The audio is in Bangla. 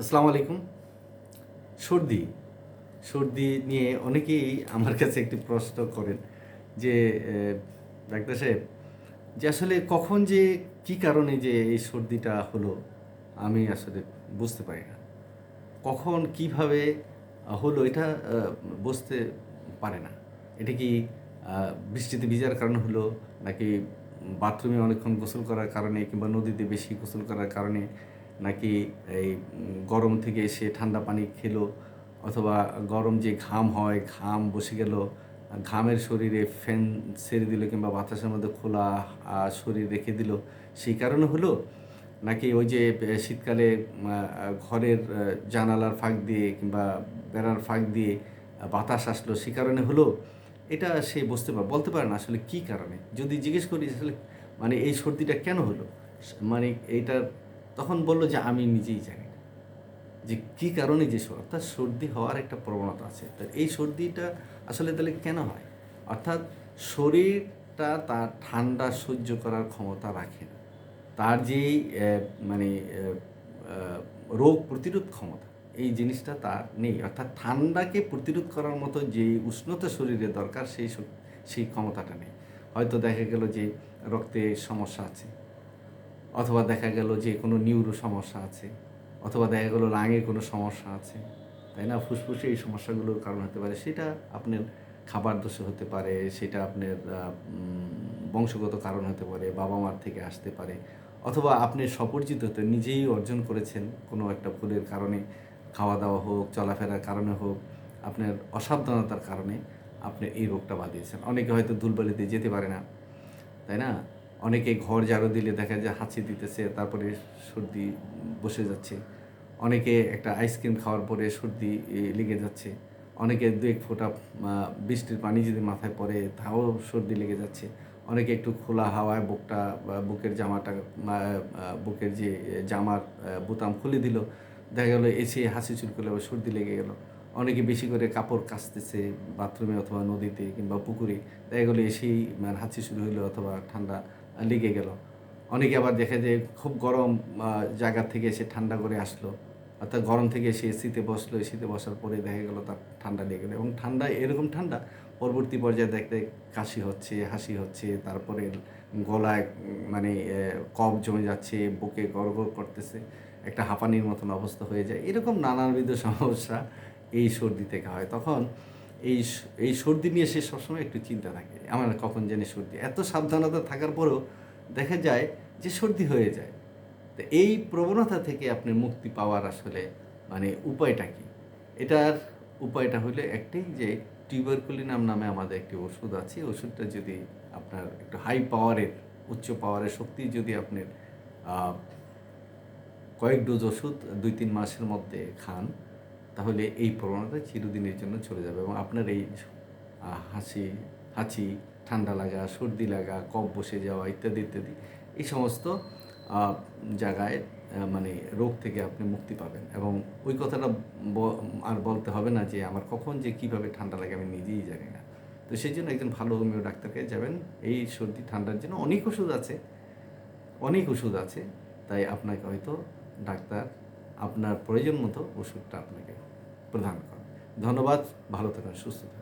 আসসালামু আলাইকুম। সর্দি। সর্দি নিয়ে অনেকেই আমার কাছে একটি প্রশ্ন করেন যে ডাক্তার সাহেব, যে আসলে কখন যে কি কারণে যে এই সর্দিটা হলো, আমি আসলে বুঝতে পারি না। কখন কীভাবে হলো এটা বুঝতে পারে না। এটা কি বৃষ্টিতে ভিজার কারণে হলো, নাকি বাথরুমে অনেকক্ষণ গোসল করার কারণে কিংবা নদীতে বেশি গোসল করার কারণে? নাকি এই গরম থেকে এসে ঠান্ডা পানি খেলো অথবা গরম যে ঘাম হয়, ঘাম বসে গেল, ঘামের শরীরে ফ্যান ছেড়ে দিল কিংবা বাতাসের মধ্যে খোলা শরীর রেখে দিল, সেই কারণে হলো? নাকি ওই যে শীতকালে ঘরের জানালার ফাঁক দিয়ে কিংবা বেড়ার ফাঁক দিয়ে বাতাস আসলো সে কারণে হলো? এটা সে বুঝতে পারে, বলতে পারে না আসলে কি কারণে? যদি জিজ্ঞেস করি, আসলে মানে এই সর্দিটা কেন হলো? মানে এইটার তখন বলল যে, আমি নিজেই জানি যে, কী কারণে যে অর্থাৎ সর্দি হওয়ার একটা প্রবণতা আছে। তা এই সর্দিটা আসলে তাহলে কেন হয়? অর্থাৎ শরীরটা তার ঠান্ডা সহ্য করার ক্ষমতা রাখে না। তার যেই মানে রোগ প্রতিরোধ ক্ষমতা, এই জিনিসটা তার নেই। অর্থাৎ ঠান্ডাকে প্রতিরোধ করার মতো যে উষ্ণতা শরীরে দরকার, সেই সেই ক্ষমতাটা নেই। হয়তো দেখা গেল যে, রক্তে সমস্যা আছে। অথবা দেখা গেল যে কোনো নিউরো সমস্যা আছে, অথবা দেখা গেলো রাঙের কোনো সমস্যা আছে, তাই না? ফুসফুসে এই সমস্যাগুলোর কারণ হতে পারে। সেটা আপনার খাবার দোষে হতে পারে, সেটা আপনার বংশগত কারণ হতে পারে বাবা মার থেকে আসতে পারে, অথবা আপনি সপরিচিত হতে নিজেই অর্জন করেছেন কোনো একটা ভুলের কারণে খাওয়া দাওয়া হোক, চলাফেরার কারণে হোক, আপনার অসাবধানতার কারণে আপনি এই রোগটা বাঁধিয়েছেন। অনেকে হয়তো ধুলবালিতে যেতে পারে না, তাই না? অনেকে ঘর ঝাড়ু দিলে দেখা যায় হাঁচি দিতেছে, তারপরে সর্দি বসে যাচ্ছে। অনেকে একটা আইসক্রিম খাওয়ার পরে সর্দি লেগে যাচ্ছে। অনেকে দু এক ফোঁটা বৃষ্টির পানি যদি মাথায় পড়ে, তাও সর্দি লেগে যাচ্ছে। অনেকে একটু খোলা হাওয়ায় বুকটা বুকের জামাটা বুকের যে জামার বোতাম খুলে দিল, দেখা গেলো এসে হাসি চুল করলে আবার সর্দি লেগে গেল। অনেকে বেশি করে কাপড় কাচতেছে বাথরুমে অথবা নদীতে কিংবা পুকুরে, দেখা গেলো এসেই মানে হাঁচি শুরু হলো অথবা ঠান্ডা লেগে গেল। অনেকে আবার দেখা যায় খুব গরম জায়গা থেকে এসে ঠান্ডা করে আসলো। অর্থাৎ গরম থেকে এসে এসিতে বসল, এসিতে বসার পরে দেখা গেলো তার ঠান্ডা লেগে গেলো। এবং ঠান্ডা এরকম ঠান্ডা, পরবর্তী পর্যায়ে দেখতে কাশি হচ্ছে, হাসি হচ্ছে, তারপরে গলায় মানে কফ জমে যাচ্ছে, বুকে গড়গড় করতেছে, একটা হাঁপানির মতন অবস্থা হয়ে যায়। এরকম নানাবিধ সমস্যা এই সর্দি থেকে হয়। তখন এই এই সর্দি নিয়ে সে সবসময় একটু চিন্তা থাকে। আমার কখন জানি সর্দি। এত সাবধানতা থাকার পরেও দেখা যায় যে সর্দি হয়ে যায়। তো এই প্রবণতা থেকে আপনি মুক্তি পাওয়ার আসলে মানে উপায়টা কি? এটার উপায়টা হলো একটাই যে টিউবারকুলিনাম নামে আমাদের একটি ওষুধ আছে। ওষুধটা যদি আপনার একটু হাই পাওয়ারের উচ্চ পাওয়ারের শক্তি যদি আপনার কয়েক ডোজ ওষুধ দুই তিন মাসের মধ্যে খান তাহলে এই প্রবণতা চিরদিনের জন্য চলে যাবে এবং আপনার এই হাসি, হাঁচি, ঠান্ডা লাগা, সর্দি লাগা, কফ বসে যাওয়া ইত্যাদি ইত্যাদি, এই সমস্ত জায়গায় মানে রোগ থেকে আপনি মুক্তি পাবেন। এবং ওই কথাটা আর বলতে হবে না যে আমার কখন যে কীভাবে ঠান্ডা লাগে আমি নিজেই জানি না। তো সেই জন্য একজন ভালো হোমিও ডাক্তারকে যাবেন। এই সর্দি, ঠান্ডার জন্য অনেক ওষুধ আছে। অনেক ওষুধ আছে। তাই আপনাকে হয়তো ডাক্তার আপনার প্রয়োজন মতো ওষুধটা আপনাকে প্রদান করেন ধন্যবাদ ভালো থাকুন সুস্থ থাকুন।